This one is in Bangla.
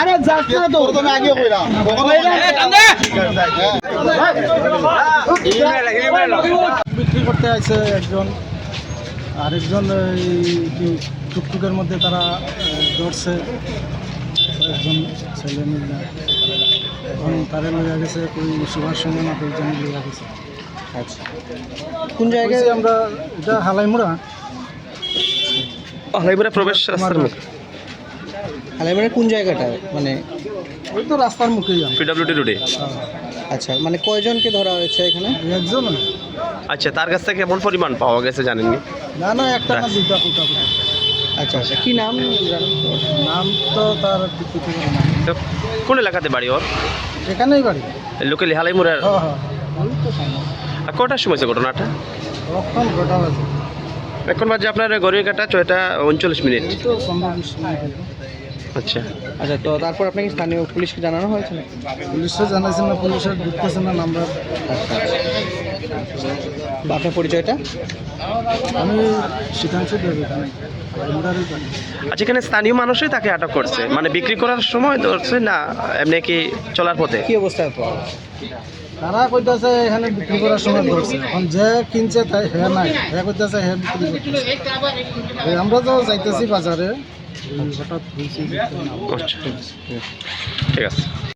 আরে যাস না তো। তুমি আগে কইরা। বিক্রি করতে আছে একজন। আরেকজন এই কি টুকটুকের মধ্যে তারা ধরছে। একজন ছেলে মিলে। এখন তারে লইয়া গেছে কই সুভাষ সঙ্গে না লইয়া গেছে। আচ্ছা। কোন জায়গায়? জায়গায় আমরা এটা হালাইমুড়া। হালাইমুড়া প্রবেশ রাস্তার মুখ হালাইমারের কোন জায়গাটা? মানে ওই তো রাস্তার মুখেই আমরা পিডব্লিউডি রোডে আচ্ছা মানে কয়জনকে ধরা হয়েছে এখানে? একজন। আচ্ছা তার কাছ থেকে কেমন পরিমাণ পাওয়া গেছে জানেননি? না না একটা না দুইটা কোটা আচ্ছা আচ্ছা কি নাম? তো? নাম তো তার টুকটুকের নাম তো কোন এলাকাতে বাড়ি ওর? এখানেই বাড়ি। লোকালি হালাইমুড়ার হ্যাঁ হ্যাঁ। কটার সময় হয়েছে ঘটনাটা? কখন ঘটা হয়েছে? এখন বাজে আপনার ঘড়ির কাটা ছয়টা উনচল্লিশ মিনিট। আচ্ছা। আচ্ছা তো তারপর আপনাকে স্থানীয় পুলিশকে জানানো হয়েছে না পুলিশে জানাইছে না পুলিশের ঢুকতেছে না নাম্বার আপনার পরিচয়টা? আমি শীতাংশু আচ্ছা এখানে স্থানীয় মানুষই তাকে আটক করছে। মানে বিক্রি করার সময় ধরছে না এমনি কি চলার পথে? কি অবস্থায় পাওয়া তারা কইতাছে এখানে বিক্রি করার সময় ধরছে। এখন যে কিনছে তাই হে নাই। হে কইতাছে হে বিক্রি করতেছে। আমরা তো যাইতেছি বাজারে। যে- আচ্ছা। ঠিক আছে।